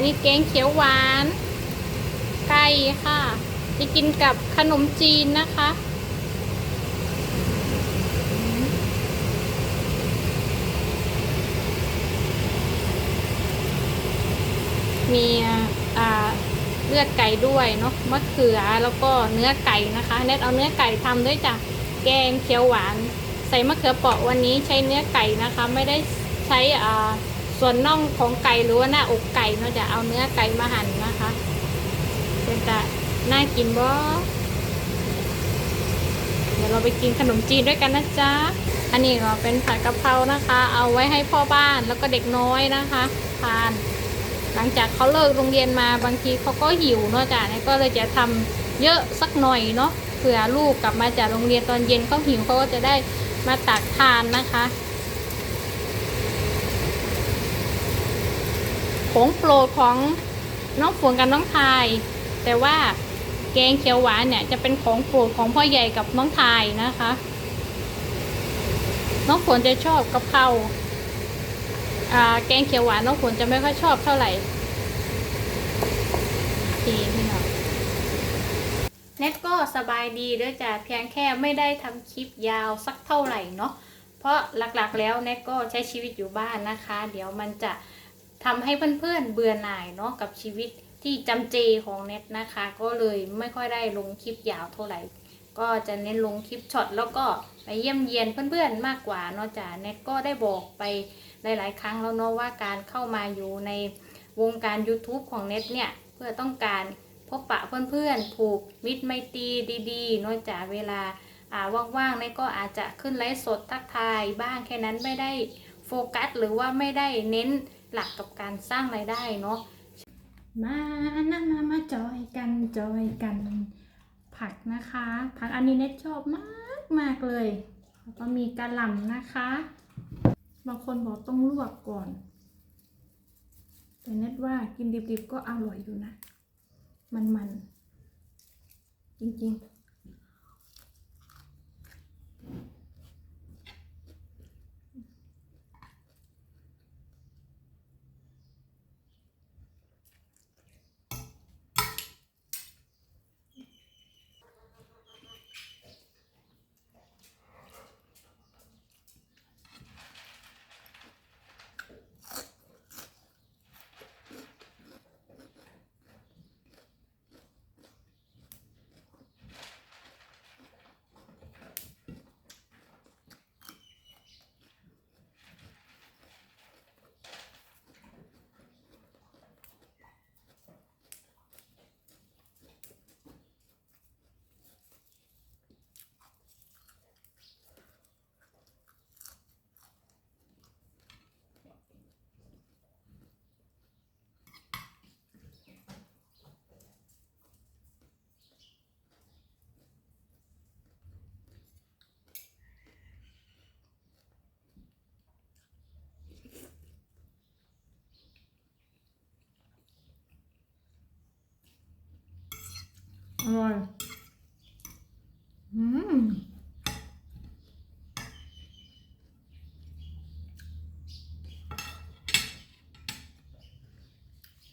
นนี้แกงเขียวหวาน ไก่ค่ะ จะกินกับขนมจีนนะคะ มีอ่าเลือดไก่ด้วยเนาะมะเขือแล้วก็เนื้อไก่นะคะเน็ตเอาเนื้อไก่ทำด้วยจ้ะแกงเขียวหวาน ใส่มะเขือเปราะวันนี้ใช้เนื้อไก่นะคะ ไม่ได้ใช้อ่า ส่วนน่องของไก่หรือว่าหน้าอกไก่เนาะจะเอาเนื้อไก่มาหั่นนะคะเป็นจะน่ากินบ่เดี๋ยวเราไปกินขนมจีนด้วยกันนะจ๊ะอันนี้ก็เป็นผัดกะเพรานะคะ เอาไว้ให้พ่อบ้านแล้วก็เด็กน้อยนะคะทาน หลังจากเขาเลิกโรงเรียนมาบางทีเขาก็หิวเนาะจ้ะนี่ก็เลยจะทำเยอะสักหน่อยเนาะเผื่อลูกกลับมาจากโรงเรียนตอนเย็นเขาหิวเขาก็จะได้มาตักทานนะคะ ของโปรดของน้องฝนกับน้องทาย แต่ว่าแกงเขียวหวานเนี่ยจะเป็นของโปรดของพ่อใหญ่กับน้องทายนะคะ น้องฝนจะชอบกะเพราอ่าแกงเขียวหวานน้องฝนจะไม่ค่อยชอบเท่าไหร่ดีพี่น้องเน็ตก็สบายดีด้อจ้ะเพียงแค่ไม่ได้ทำคลิปยาวสักเท่าไหร่เนาะเพราะหลักๆแล้วเน็ตก็ใช้ชีวิตอยู่บ้านนะคะ เดี๋ยวมันจะ ทำให้เพื่อนๆเบื่อหน่ายเนาะกับชีวิตที่จำเจของเน็ตนะคะ ก็เลยไม่ค่อยได้ลงคลิปยาวเท่าไหร่ ก็จะเน้นลงคลิปช็อตแล้วก็ไปเยี่ยมเยียนเพื่อนๆมากกว่าเนาะจ้ะเน็ตก็ได้บอกไปหลายๆ ครั้งแล้วเนาะว่าการเข้ามาอยู่ในวงการ YouTube ของเน็ตเนี่ยเพื่อต้องการพบปะเพื่อนๆผูกมิตรไมตรีดีๆเนอกจาเวลาอ่าว่างๆเน็ตก็อาจจะขึ้นไลฟ์สดทักทายบ้างแค่นั้นไม่ได้โฟกัสหรือว่าไม่ได้เน้น หลักกับการสร้างรายได้เนาะมานะมามาจอยกันจอยกัน ผักนะคะ ผักอันนี้เน็ตชอบมากมากเลยแล้วก็มีกระหล่ำนะคะ บางคนบอกต้องลวกก่อน แต่เน็ตว่ากินดิบๆก็อร่อยอยู่นะ มันๆ จริงๆ อร่อยอืม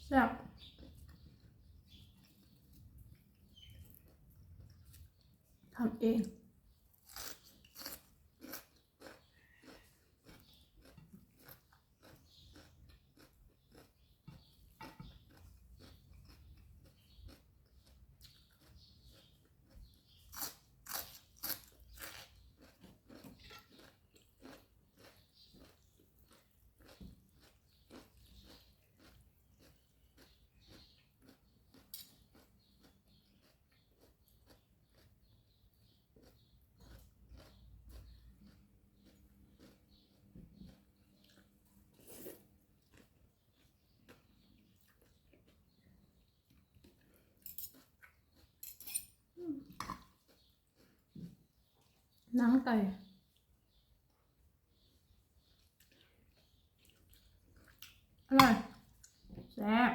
แซ่บทำเอง หนังไก่อร่อยแซ่บ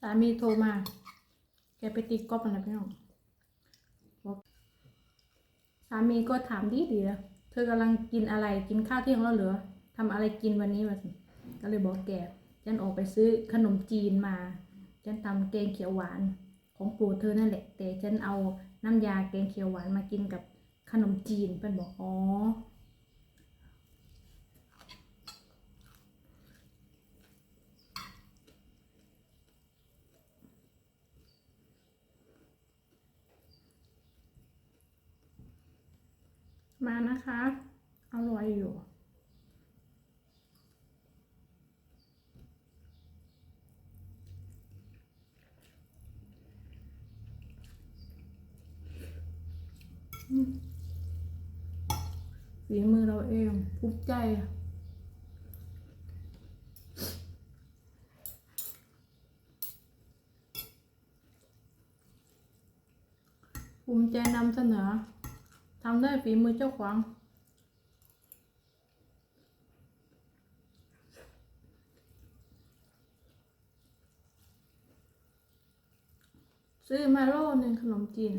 สามีโทรมา แกไปตีกอล์ฟอะไรพี่น้องบอกสามีก็ถามดีดีนะเธอกำลังกินอะไรกินข้าวเที่ยงแล้วเหรอทำอะไรกินวันนี้มาก็เลยบอกแกฉันออกไปซื้อขนมจีนมา ฉันทำแกงเขียวหวานของปู่เธอนั่นแหละ แต่ฉันเอาน้ำยาแกงเขียวหวานมากินกับขนมจีนเพื่อนบอกอ๋อมานะคะ อร่อยอยู่ ฝีมือเราเองภูมิใจภูมิใจนำเสนอทำได้ฝีมือเจ้าของซื้อมาโลหนึ่งขนมจีน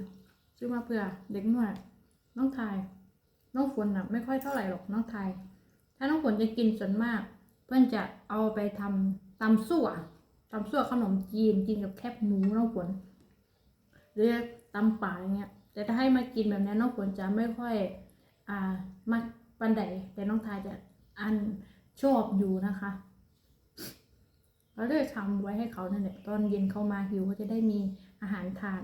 ซื้อมาเผื่อเด็กหน่อยน้องทาย น้องฝนน่ะไม่ค่อยเท่าไหร่หรอกน้องทาย ถ้าน้องฝนจะกินส่วนมาก เพื่อนจะเอาไปทำตำสั่วตำสั่วขนมจีนกินกับแคบหมูน้องฝนหรือตำป่าอย่างเงี้ย แต่ถ้าให้มากินแบบนี้น้องฝนจะไม่ค่อย อ่ามักปันใดแต่น้องทายจะอันชอบอยู่นะคะเราเลยทำไว้ให้เขานั่นแหละตอนเย็นเขามาหิวเขาจะได้มีอาหารทาน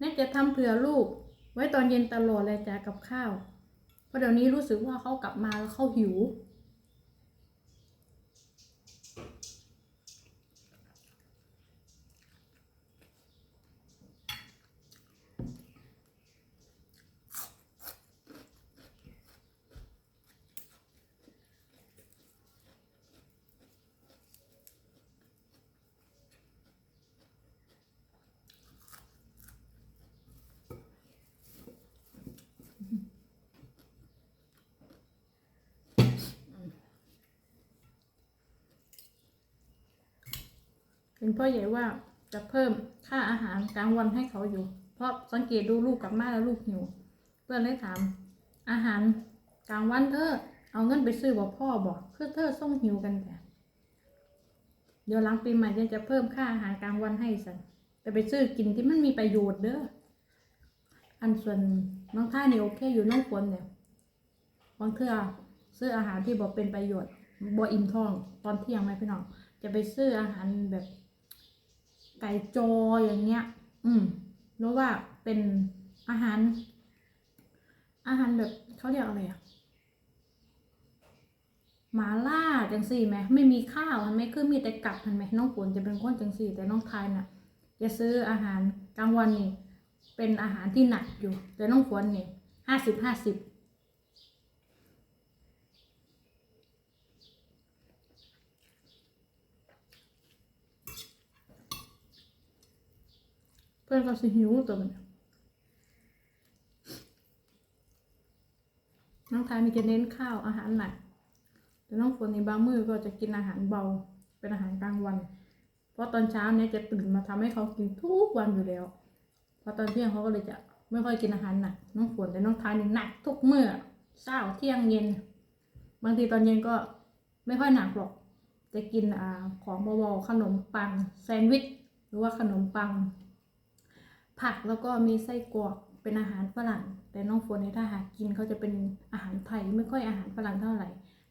แน่จะทำเผื่อลูก ไว้ตอนเย็นตลอดเลยจ้ะกับข้าว เพราะเดี๋ยวนี้รู้สึกว่าเขากลับมาแล้วเขาหิว เป็นพ่อใหญ่ว่าจะเพิ่มค่าอาหารกลางวันให้เขาอยู่ เพราะสังเกตดูลูกกลับมาแล้วลูกหิว เพื่อนเลยถาม อาหารกลางวันเธอเอาเงินไปซื้อบอกพ่อบอกคือเธอส่งหิวกันแต่เดี๋ยวหลังปีใหม่จะจะเพิ่มค่าอาหารกลางวันให้สันแต่ไปซื้อกินที่มันมีประโยชน์เด้ออันส่วนน้องท่านี่โอเคอยู่น้องฝนเนี่ยบางเทื่อซื้ออาหารที่บอกเป็นประโยชน์บ่อิ่มท้องตอนเที่ยงไหมพี่น้องจะไปซื้ออาหารแบบ ไก่จออย่างเงี้ย อืมรู้ว่าเป็นอาหาร อาหารแบบเขาเรียกอะไรอะหมาล่าจังสี่ไหมไม่มีข้าวเห็นไหมคือมีแต่กับเห็นไหมน้องฝนจะเป็นคนจังสี่ แต่น้องไทยน่ะจะซื้ออาหารกลางวันนี่เป็นอาหารที่หนักอยู่ แต่น้องฝนนี่ห้าสิบห้าสิบ พื่อนก็สิหิวตัวมันน้องทายมีจะเน้นข้าวอาหารหนักแต่น้องฝนในบางมื้อก็จะกินอาหารเบาเป็นอาหารกลางวัน เพราะตอนเช้าเนี่ยจะตื่นมาทำให้เขากินทุกวันอยู่แล้วพอตอนเที่ยงเขาก็เลยจะไม่ค่อยกินอาหารหนักน้องฝนแต่น้องทายนี่หนักทุกมื้อเช้าเที่ยงเย็น บางทีตอนเย็นก็ไม่ค่อยหนักหรอก จะกินอ่าของเบาๆขนมปังแซนด์วิชหรือว่าขนมปัง ผักแล้วก็มีไส้กรอกเป็นอาหารฝรั่ง แต่น้องฝนเนี่ยถ้าหากินเขาจะเป็นอาหารไทยไม่ค่อยอาหารฝรั่งเท่าไหร่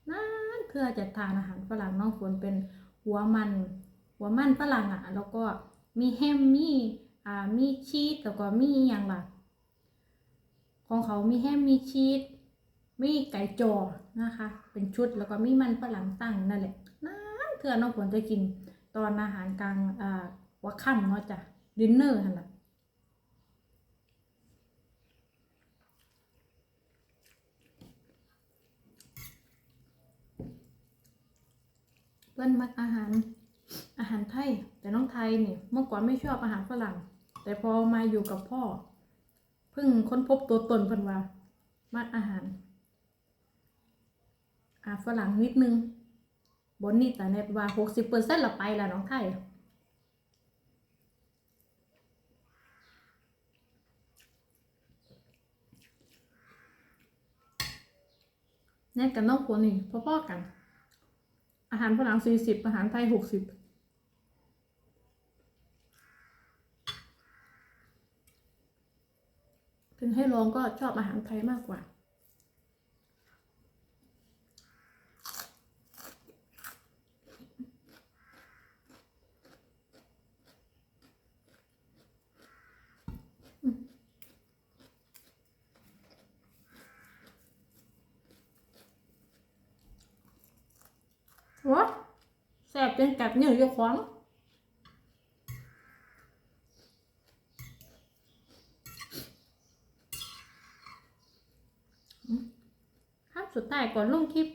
นั่นเพื่อจะทานอาหารฝรั่งน้องฝนเป็นหัวมัน หัวมันฝรั่งอะ แล้วก็มีแฮมมีอ่ามีชีสแล้วก็มีอย่างละของเขามีแฮมมีชีสมีไก่จอนะคะ เป็นชุดแล้วก็มีมันฝรั่งตั้งนั่นแหละนั่นเพื่อน้องฝนจะกินตอนอาหารกลางอ่าหัวค่ำเนาะจ้ะดินเนอร์หั่นล่ะ พื่อนมักอาหารอาหารไทย แต่น้องไทยเนี่ยเมื่อก่อนไม่ชอบอาหารฝรั่ง แต่พอมาอยู่กับพ่อ เพิ่งค้นพบตัวตนเพิ่นว่ามากอาหารอาฝรั่งนิดนึงบนนี่แต่เน็ตว่าหกสิบเปอร์เซ็นต์ละไปละน้องไทยแน่กับนนอกคนนี่พ่อๆกัน หารฝรั่งสี่สิบอาหารไทยหกสิบถึงให้ลองก็ชอบอาหารไทยมากกว่า trên cặp như vô khoáng ครับสุดท้ายก่อนลงคลิป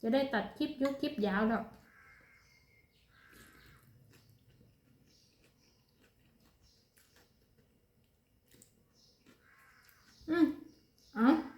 จะได้ตัดคลิปยุคคลิปยาวแล้วอืมอ๋อ